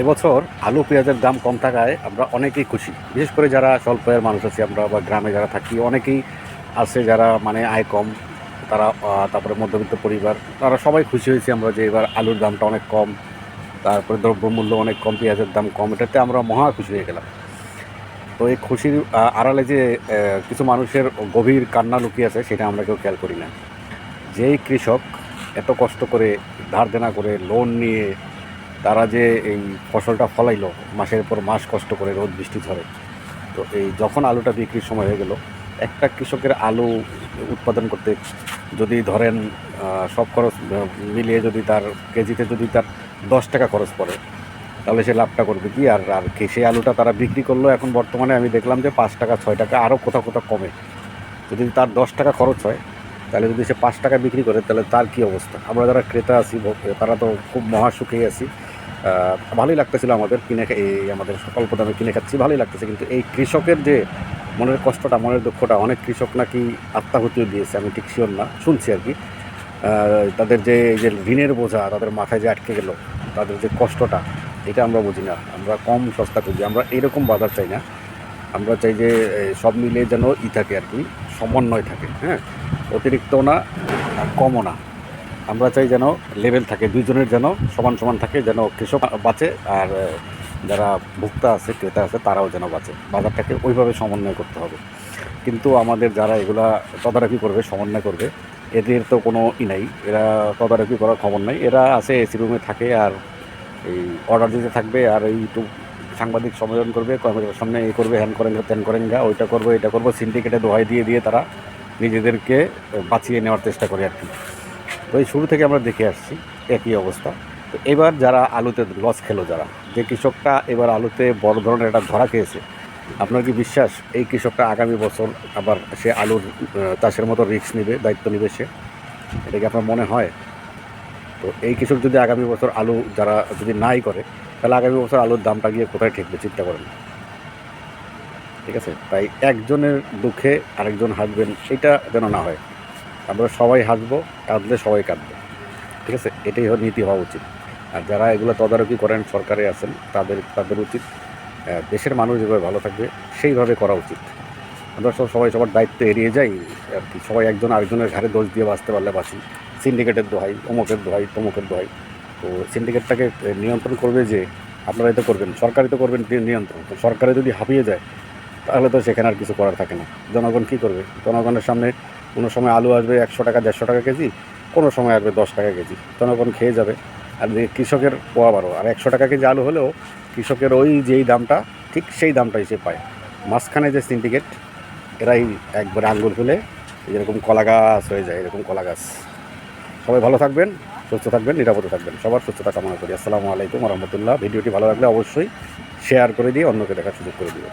এবছর আলু পেঁয়াজের দাম কম থাকায় আমরা অনেকেই খুশি। বিশেষ করে যারা স্বল্প মানুষ আছি, আমরা বা গ্রামে যারা থাকি, অনেকেই আছে যারা মানে আয় কম, তারা তারপরে মধ্যবিত্ত পরিবার, তারা সবাই খুশি হয়েছি আমরা যে এবার আলুর দামটা অনেক কম, তারপরে দ্রব্যমূল্য অনেক কম, পেঁয়াজের দাম কম, এটাতে আমরা মহা খুশি হয়ে গেলাম। তো এই খুশির আড়ালে যে কিছু মানুষের গভীর কান্না লুকিয়ে আছে, সেটা আমরা কেউ খেয়াল করি না। যেই কৃষক এত কষ্ট করে ধার দেনা করে লোন নিয়ে তারা যে এই ফসলটা ফলাইলো, মাসের পর মাস কষ্ট করে রোদ, বৃষ্টি ধরে তো এই যখন আলুটা বিক্রির সময় হয়ে গেল, একটা কৃষকের আলু উৎপাদন করতে যদি ধরেন সব খরচ মিলিয়ে যদি তার কেজিতে যদি তার দশ টাকা খরচ পড়ে, তাহলে সে লাভটা করবে কি? আর আর সেই আলুটা তারা বিক্রি করল, এখন বর্তমানে আমি দেখলাম যে পাঁচ টাকা, ছয় টাকা আরও কোথাও কোথাও কমে। যদি তার দশ টাকা খরচ হয়, তাহলে যদি সে পাঁচ টাকা বিক্রি করে, তাহলে তার কি অবস্থা? আমরা যারা ক্রেতা আছি তারা তো খুব মহাসুখেই আছি। ভালোই লাগতেছিল আমাদের কিনে এই আমাদের স্বল্প দামে কিনে খাচ্ছি, ভালোই লাগতেছে। কিন্তু এই কৃষকের যে মনের কষ্টটা, মনের দুঃখটা, অনেক কৃষক নাকি আত্মাহুতিও দিয়েছে, আমি ঠিক শিওর না, শুনছি আর কি। তাদের যে যে ঋণের বোঝা, তাদের মাথায় যে আটকে গেল, তাদের যে কষ্টটা, এটা আমরা বুঝি না। আমরা কম সস্তা খুঁজি, আমরা এরকম বাজার চাই না। আমরা চাই যে সব মিলে যেন ই থাকে আর কি, সমন্বয় থাকে হ্যাঁ? অতিরিক্ত না কমও না। আমরা চাই যেন লেভেল থাকে, দুইজনের যেন সমান সমান থাকে, যেন কৃষক বাঁচে আর যারা ভোক্তা আছে, ক্রেতা আছে, তারাও যেন বাঁচে। বাজারটাকে ওইভাবে সমন্বয় করতে হবে। কিন্তু আমাদের যারা এগুলা তদারকি করবে, সমন্বয় করবে, এদের তো কোনো ই নাই। এরা তদারকি করার খবর নাই। এরা আছে এসি রুমে থাকে আর এই অর্ডার দিতে থাকবে আর এই একটু সাংবাদিক সম্মেলন করবে কর্মীদের সামনে এই করবে, হ্যান করেন ত্যান করেন গা, ওইটা করব এটা করব সিন্ডিকেটে দোহাই দিয়ে দিয়ে তারা নিজেদেরকে বাঁচিয়ে নেওয়ার চেষ্টা করে আর কি। তো এই শুরু থেকে আমরা দেখে আসছি একই অবস্থা। তো এবার যারা আলুতে লস খেলো যারা, যে কৃষকটা এবার আলুতে বড় ধরনের একটা ধরা খেয়েছে, আপনার কি বিশ্বাস এই কৃষকটা আগামী বছর আবার সে আলুর চাষের মতো রিস্ক নেবে, দায়িত্ব নেবে সে? এটা কি আপনার মনে হয়? তো এই কৃষক যদি আগামী বছর আলু যারা যদি নাই করে, তাহলে আগামী বছর আলুর দামটা গিয়ে কোথায় ঠেকবে চিন্তা করেন ঠিক আছে? তাই একজনের দুঃখে আরেকজন হাসবেন এটা যেন না হয়। আমরা সবাই হাসবো কাঁদলে সবাই কাঁদবে। ঠিক আছে? এটাই নীতি হওয়া উচিত। আর যারা এগুলো তদারকি করেন, সরকারে আছেন, তাদের তাদের উচিত দেশের মানুষ যেভাবে ভালো থাকবে, সেইভাবে করা উচিত। আমরা সব, সবাই সবার দায়িত্ব এড়িয়ে যাই, আর কি। সবাই একজন আরেকজনের ঘাড়ে দোষ দিয়ে বাঁচতে পারলে বাঁচি। সিন্ডিকেটের দোহাই, অমুকের দোহাই, তমুকের দোহাই। তো সিন্ডিকেটটাকে নিয়ন্ত্রণ করবে যে, আপনারাই তো করবেন, সরকারই তো করবেন নিয়ন্ত্রণ। তো সরকারে যদি হাঁপিয়ে যায়, তাহলে তো সেখানে আর কিছু করার থাকে না। জনগণ কী করবে? জনগণের সামনে কোনো সময় আলু আসবে একশো টাকা, দেড়শো টাকা কেজি, কোনো সময় আসবে দশ টাকা কেজি। জনগণ খেয়ে যাবে। আর কৃষকের পোয়া বারো, আর একশো টাকা কেজি আলু হলেও কৃষকের ওই যেই দামটা, ঠিক সেই দামটাই সে পায়। মাঝখানে যে সিন্ডিকেট এরাই একবারে আঙ্গুল ফেলে এরকম কলা গাছ হয়ে যায়, এরকম কলা গাছ। সবাই ভালো থাকবেন, সুস্থ থাকবেন, নিরাপদে থাকবেন। সবার সুস্থতা কামনা করি। আসসালামু আলাইকুম রহমতুল্লাহ। ভিডিওটি ভালো লাগলে অবশ্যই শেয়ার করে দিয়ে অন্যকে দেখার সুযোগ করে দিবেন।